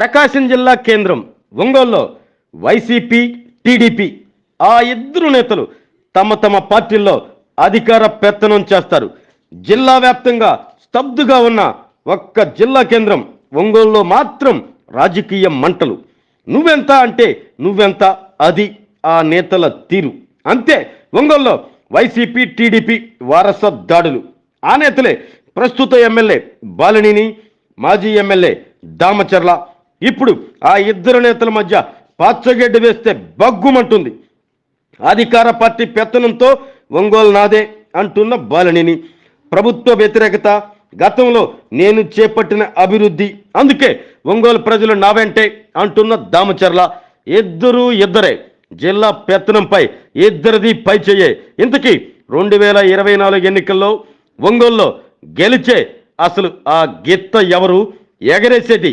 ప్రకాశం జిల్లా కేంద్రం ఒంగోలులో వైసీపీ టీడీపీ ఆ ఇద్దరు నేతలు తమ తమ పార్టీల్లో అధికార పెత్తనం చేస్తారు. జిల్లా వ్యాప్తంగా స్తబ్దుగా ఉన్న ఒక్క జిల్లా కేంద్రం ఒంగోలులో మాత్రం రాజకీయ మంటలు. నువ్వెంత అంటే నువ్వెంత అది ఆ నేతల తీరు. అంతే ఒంగోలులో వైసీపీ టీడీపీ వారస దాడులు. ఆ నేతలే ప్రస్తుత ఎమ్మెల్యే బాలినిని మాజీ ఎమ్మెల్యే దామచర్ల ఇప్పుడు ఆ ఇద్దరు నేతల మధ్య పచ్చగడ్డి వేస్తే బగ్గుమంటుంది. అధికార పార్టీ పెత్తనంతో ఒంగోలు నాదే అంటున్న బాలనిని. ప్రభుత్వ వ్యతిరేకత గతంలో నేను చేపట్టిన అభివృద్ధి అందుకే ఒంగోలు ప్రజలు నా వెంటే అంటున్న దామచర్ల. ఇద్దరు ఇద్దరే జిల్లా పెత్తనంపై ఇద్దరిది పై చెయ్యే ఇంతకీ రెండు వేల ఇరవై నాలుగు ఎన్నికల్లో ఒంగోలులో గెలిచే అసలు ఆ గిత్త ఎవరు? ఎగరేసేది